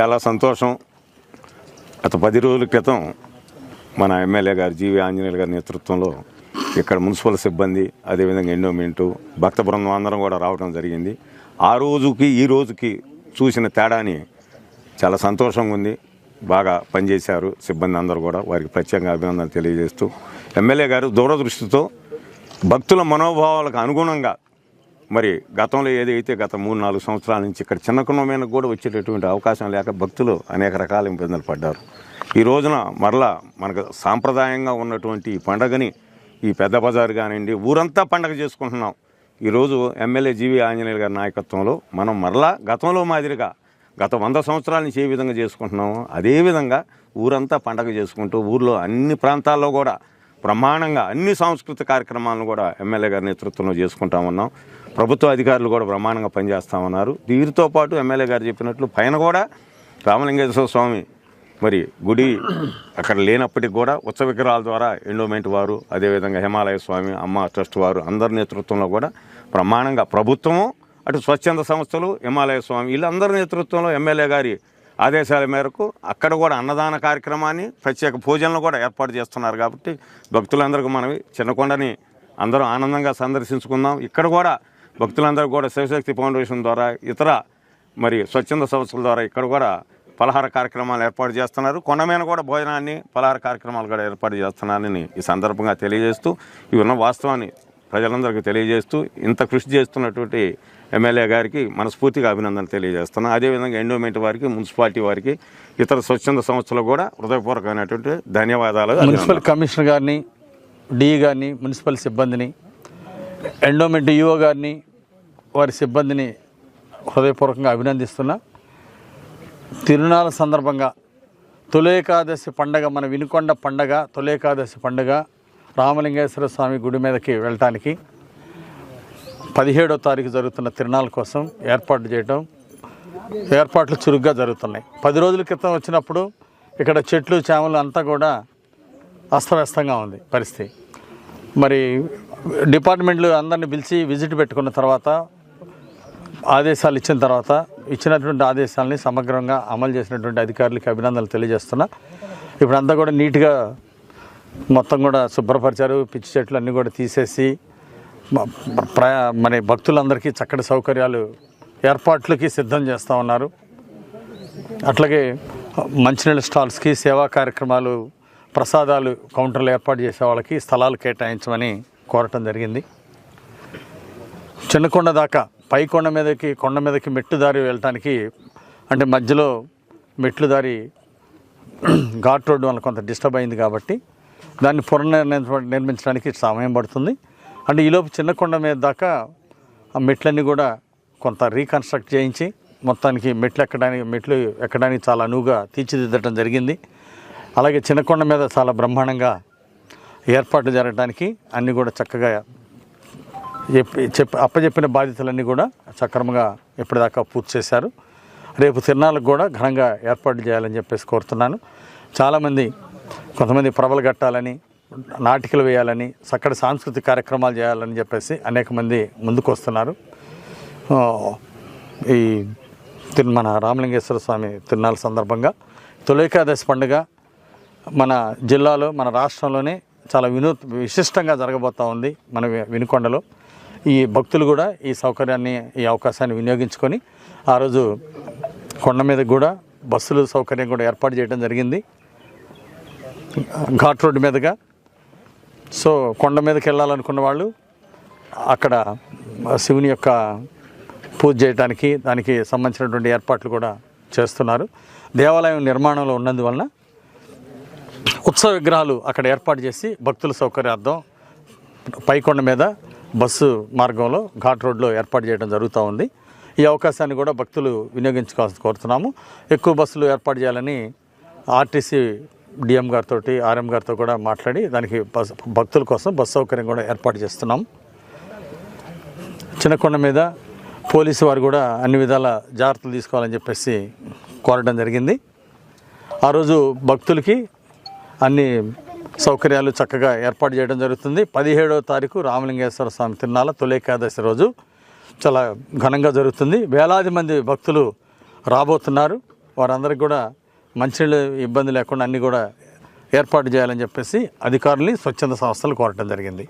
చాలా సంతోషం. గత పది రోజుల క్రితం మన ఎమ్మెల్యే గారు జీవి ఆంజనేయులు గారి నేతృత్వంలో ఇక్కడ మున్సిపల్ సిబ్బంది అదేవిధంగా ఎండోమెంటు భక్త బృందం అందరం కూడా రావడం జరిగింది. ఆ రోజుకి ఈ రోజుకి చూసిన తేడాని చాలా సంతోషంగా ఉంది. బాగా పనిచేశారు సిబ్బంది అందరూ కూడా. వారికి ప్రత్యేకంగా అభినందనలు తెలియజేస్తూ ఎమ్మెల్యే గారు దూరదృష్టితో భక్తుల మనోభావాలకు అనుగుణంగా మరి గతంలో ఏదైతే గత మూడు నాలుగు సంవత్సరాల నుంచి ఇక్కడ చిన్న కుండమైన కూడా వచ్చేటటువంటి అవకాశం లేక భక్తులు అనేక రకాల ఇబ్బందులు పడ్డారు. ఈ రోజున మరలా మనకు సాంప్రదాయంగా ఉన్నటువంటి ఈ పండగని ఈ పెద్ద బజారు కానివ్వండి ఊరంతా పండగ చేసుకుంటున్నాం. ఈరోజు ఎమ్మెల్యే జీవి ఆంజనేయులు గారి నాయకత్వంలో మనం మరలా గతంలో మాదిరిగా గత వంద సంవత్సరాల నుంచి ఏ విధంగా చేసుకుంటున్నామో అదే విధంగా ఊరంతా పండగ చేసుకుంటూ ఊర్లో అన్ని ప్రాంతాల్లో కూడా బ్రహ్మాండంగా అన్ని సాంస్కృతిక కార్యక్రమాలను కూడా ఎమ్మెల్యే గారి నేతృత్వంలో చేసుకుంటా ఉన్నాం. ప్రభుత్వ అధికారులు కూడా బ్రహ్మాండంగా పనిచేస్తామన్నారు. వీరితో పాటు ఎమ్మెల్యే గారు చెప్పినట్లు పైన కూడా రామలింగేశ్వర స్వామి మరి గుడి అక్కడ లేనప్పటికి కూడా ఉత్సవ విగ్రహాల ద్వారా ఎండోమెంట్ వారు అదేవిధంగా హిమాలయ స్వామి అమ్మ ట్రస్ట్ వారు అందరి నేతృత్వంలో కూడా బ్రహ్మాండంగా ప్రభుత్వము అటు స్వచ్ఛంద సంస్థలు హిమాలయ స్వామి వీళ్ళందరి నేతృత్వంలో ఎమ్మెల్యే గారి ఆదేశాల మేరకు అక్కడ కూడా అన్నదాన కార్యక్రమాన్ని ప్రత్యేక పూజలను కూడా ఏర్పాటు చేస్తున్నారు కాబట్టి భక్తులందరికీ మనవి చిన్నకొండని అందరూ ఆనందంగా సందర్శించుకుందాం. ఇక్కడ కూడా భక్తులందరూ కూడా శివశక్తి ఫౌండేషన్ ద్వారా ఇతర మరి స్వచ్ఛంద సంస్థల ద్వారా ఇక్కడ కూడా పలహార కార్యక్రమాలు ఏర్పాటు చేస్తున్నారు. కొండమైన కూడా భోజనాన్ని పలహార కార్యక్రమాలు కూడా ఏర్పాటు చేస్తున్నారని ఈ సందర్భంగా తెలియజేస్తూ ఇవి ఉన్న వాస్తవాన్ని ప్రజలందరికీ తెలియజేస్తూ ఇంత కృషి చేస్తున్నటువంటి ఎమ్మెల్యే గారికి మనస్ఫూర్తిగా అభినందనలు తెలియజేస్తున్నాం. అదేవిధంగా ఎండోమెంట్ వారికి మున్సిపాలిటీ వారికి ఇతర స్వచ్ఛంద సంస్థలకు కూడా హృదయపూర్వకమైనటువంటి ధన్యవాదాలు. మున్సిపల్ కమిషనర్ గారిని డి గారిని మున్సిపల్ సిబ్బందిని ఎండోమెంట్ ఈఓ గారిని వారి సిబ్బందిని హృదయపూర్వకంగా అభినందిస్తున్నా. తిరునాళ్ళ సందర్భంగా తొలేకాదశి పండగ మన వినుకొండ పండగ తొలేకాదశి పండగ రామలింగేశ్వర స్వామి గుడి మీదకి వెళ్ళటానికి పదిహేడో తారీఖు జరుగుతున్న తిరునాళ్ళ కోసం ఏర్పాటు చేయడం ఏర్పాట్లు చురుగ్గా జరుగుతున్నాయి. పది రోజుల క్రితం వచ్చినప్పుడు ఇక్కడ చెట్లు చేమలు అంతా కూడా అస్తవ్యస్తంగా ఉంది పరిస్థితి. మరి డిపార్ట్మెంట్లు అందరిని పిలిచి విజిట్ పెట్టుకున్న తర్వాత ఆదేశాలు ఇచ్చిన తర్వాత ఇచ్చినటువంటి ఆదేశాలని సమగ్రంగా అమలు చేసినటువంటి అధికారులకి అభినందనలు తెలియజేస్తున్నా. ఇప్పుడు అంతా కూడా నీట్గా మొత్తం కూడా శుభ్రపరిచారు. పిచ్చి చెట్లు అన్నీ కూడా తీసేసి ప్రయా మన భక్తులందరికీ చక్కటి సౌకర్యాలు ఏర్పాట్లకి సిద్ధం చేస్తూ ఉన్నారు. అట్లాగే మంచినీళ్ళ స్టాల్స్కి సేవా కార్యక్రమాలు ప్రసాదాలు కౌంటర్లు ఏర్పాటు చేసే వాళ్ళకి స్థలాలు కేటాయించమని కోరటం జరిగింది. చిన్న కొండ దాకా పై కొండ మీదకి కొండ మీదకి మెట్టు దారి వెళ్ళటానికి అంటే మధ్యలో మెట్లు దారి ఘాట్ రోడ్డు వల్ల కొంత డిస్టర్బ్ అయింది కాబట్టి దాన్ని పునర్నిర్మించ నిర్మించడానికి సమయం పడుతుంది. అంటే ఈలోపు చిన్న కొండ మీద దాకా ఆ మెట్లన్నీ కూడా కొంత రీకన్స్ట్రక్ట్ చేయించి మొత్తానికి మెట్లు ఎక్కడానికి మెట్లు ఎక్కడానికి చాలా అనువుగా తీర్చిదిద్దడం జరిగింది. అలాగే చిన్న కొండ మీద చాలా బ్రహ్మాండంగా ఏర్పాట్లు జరగడానికి అన్నీ కూడా చక్కగా చెప్పి చెప్పి అప్పచెప్పిన బాధ్యతలన్నీ కూడా సక్రమంగా ఇప్పటిదాకా పూర్తి చేశారు. రేపు తిరునాళ్ళకు కూడా ఘనంగా ఏర్పాటు చేయాలని చెప్పేసి కోరుతున్నాను. చాలామంది కొంతమంది ప్రభలు కట్టాలని నాటికలు వేయాలని చక్కటి సాంస్కృతిక కార్యక్రమాలు చేయాలని చెప్పేసి అనేక మంది ముందుకు వస్తున్నారు. ఈ మన రామలింగేశ్వర స్వామి తిరునాళ్ళ సందర్భంగా తొలికాదశి పండుగ మన జిల్లాలో మన రాష్ట్రంలోనే చాలా వినూత్ విశిష్టంగా జరగబోతూ ఉంది మన వినుకొండలో. ఈ భక్తులు కూడా ఈ సౌకర్యాన్ని ఈ అవకాశాన్ని వినియోగించుకొని ఆ రోజు కొండ మీద కూడా బస్సులు సౌకర్యం కూడా ఏర్పాటు చేయడం జరిగింది. ఘాట్ రోడ్డు మీదుగా. సో కొండ మీదకి వెళ్ళాలనుకున్న వాళ్ళు అక్కడ శివుని యొక్క పూజ చేయడానికి దానికి సంబంధించినటువంటి ఏర్పాట్లు కూడా చేస్తున్నారు. దేవాలయం నిర్మాణంలో ఉన్నందువలన ఉత్సవ విగ్రహాలు అక్కడ ఏర్పాటు చేసి భక్తుల సౌకర్యార్థం పైకొండ మీద బస్సు మార్గంలో ఘాట్ రోడ్లో ఏర్పాటు చేయడం జరుగుతూ ఉంది. ఈ అవకాశాన్ని కూడా భక్తులు వినియోగించుకోవాల్సి కోరుతున్నాము. ఎక్కువ బస్సులు ఏర్పాటు చేయాలని ఆర్టీసీ డిఎం గారితో ఆర్ఎం గారితో కూడా మాట్లాడి దానికి బస్ భక్తుల కోసం బస్సు సౌకర్యం కూడా ఏర్పాటు చేస్తున్నాం. చిన్నకొండ మీద పోలీసు వారు కూడా అన్ని విధాల జాగ్రత్తలు తీసుకోవాలని చెప్పేసి కోరడం జరిగింది. ఆ రోజు భక్తులకి అన్ని సౌకర్యాలు చక్కగా ఏర్పాటు చేయడం జరుగుతుంది. పదిహేడవ తారీఖు రామలింగేశ్వర స్వామి తిరునాళ్ళ తొలి ఏకాదశి రోజు చాలా ఘనంగా జరుగుతుంది. వేలాది మంది భక్తులు రాబోతున్నారు. వారందరికీ కూడా మంచినీళ్ళు ఇబ్బంది లేకుండా అన్నీ కూడా ఏర్పాటు చేయాలని చెప్పేసి అధికారుల్ని స్వచ్ఛంద సంస్థలు కోరటం జరిగింది.